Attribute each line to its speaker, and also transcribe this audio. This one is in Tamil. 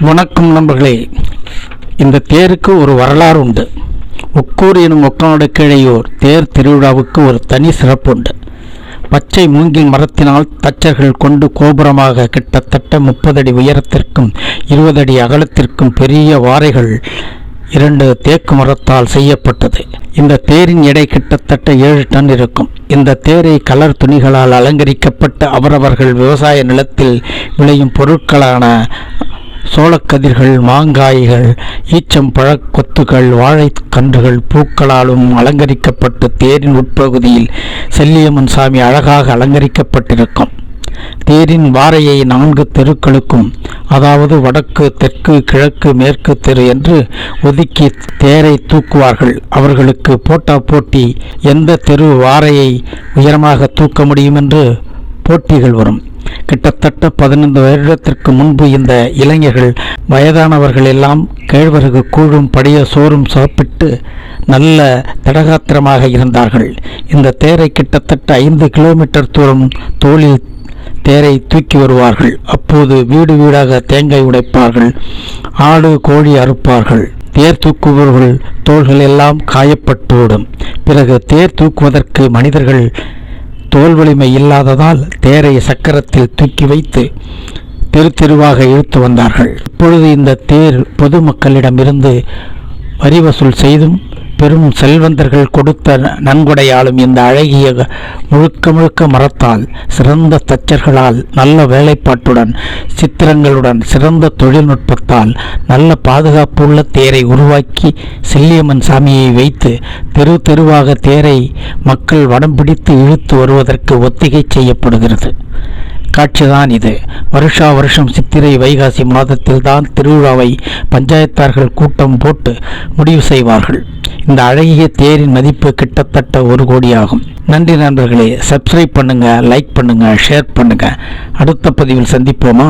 Speaker 1: வணக்கம் நண்பர்களே. இந்த தேருக்கு ஒரு வரலாறு உண்டு. உக்கூர் எனும் ஒக்கநாடு கீழையோர் தேர் திருவிழாவுக்கு ஒரு தனி சிறப்பு உண்டு. பச்சை மூங்கில் மரத்தினால் தச்சர்கள் கொண்டு கோபுரமாக கிட்டத்தட்ட முப்பது அடி உயரத்திற்கும் இருபது அடி அகலத்திற்கும் பெரிய வாரைகள் இரண்டு தேக்கு மரத்தால் செய்யப்பட்டது. இந்த தேரின் எடை கிட்டத்தட்ட ஏழு டன் இருக்கும். இந்த தேரை கலர் துணிகளால் அலங்கரிக்கப்பட்டு அவரவர்கள் விவசாய நிலத்தில் விளையும் பொருட்களான சோளக்கதிர்கள் மாங்காய்கள் ஈச்சம் பழக்கொத்துகள் வாழைக்கன்றுகள் பூக்களாலும் அலங்கரிக்கப்பட்டு தேரின் உட்பகுதியில் செல்லியம்மன் சாமி அழகாக அலங்கரிக்கப்பட்டிருக்கும். தேரின் வாரையை நான்கு தெருக்களுக்கும் அதாவது வடக்கு தெற்கு கிழக்கு மேற்கு தெரு என்று ஒதுக்கி தேரை தூக்குவார்கள். அவர்களுக்கு போட்டா போட்டி எந்த தெரு வாரையை உயரமாக தூக்க முடியும் என்று போட்டிகள் வரும். கிட்டத்தட்ட பதினைந்து வருடத்திற்கு முன்பு இந்த இளைஞர்கள் வயதானவர்கள் எல்லாம் கேழ்வரகு கூழும் படிய சோறும் சாப்பிட்டு நல்ல தடகாத்திரமாக இருந்தார்கள். இந்த தேரை கிட்டத்தட்ட ஐந்து கிலோமீட்டர் தூரம் தோளில் தேரை தூக்கி வருவார்கள். அப்போது வீடு வீடாக தேங்காய் உடைப்பார்கள். ஆடு கோழி அறுப்பார்கள். தேர் தூக்குபவர்கள் தோள்கள் எல்லாம் காயப்பட்டுவிடும் பிறகு தேர் தூக்குவதற்கு மனிதர்கள் தோல் வலிமை இல்லாததால் தேரை சக்கரத்தில் தூக்கி வைத்து தெரு தெருவாக இழுத்து வந்தார்கள். இப்பொழுது இந்த தேர் பொதுமக்களிடமிருந்து வரி வசூல் செய்தும் பெரும் செல்வந்தர்கள் கொடுத்த நன்கொடையாலும் இந்த அழகிய முழுக்க முழுக்க மரத்தால் சிறந்த தச்சர்களால் நல்ல வேலைப்பாட்டுடன் சித்திரங்களுடன் சிறந்த தொழில்நுட்பத்தால் நல்ல பாதுகாப்புள்ள தேரை உருவாக்கி செல்லியம்மன் சாமியை வைத்து தெரு தெருவாக தேரை மக்கள் வடம் பிடித்து இழுத்து வருவதற்கு ஒத்திகை செய்யப்படுகிறது. காட்சிதான் இது. வருஷா வருஷம் சித்திரை வைகாசி மாதத்தில் தான் திருவிழாவை பஞ்சாயத்தார்கள் கூட்டம் போட்டு முடிவு செய்வார்கள். இந்த அழகிய தேரின் மதிப்பு கிட்டத்தட்ட ஒரு கோடி ஆகும் நன்றி நண்பர்களே. சப்ஸ்கிரைப் பண்ணுங்க லைக் பண்ணுங்க ஷேர் பண்ணுங்க. அடுத்த பதிவில் சந்திப்போமா?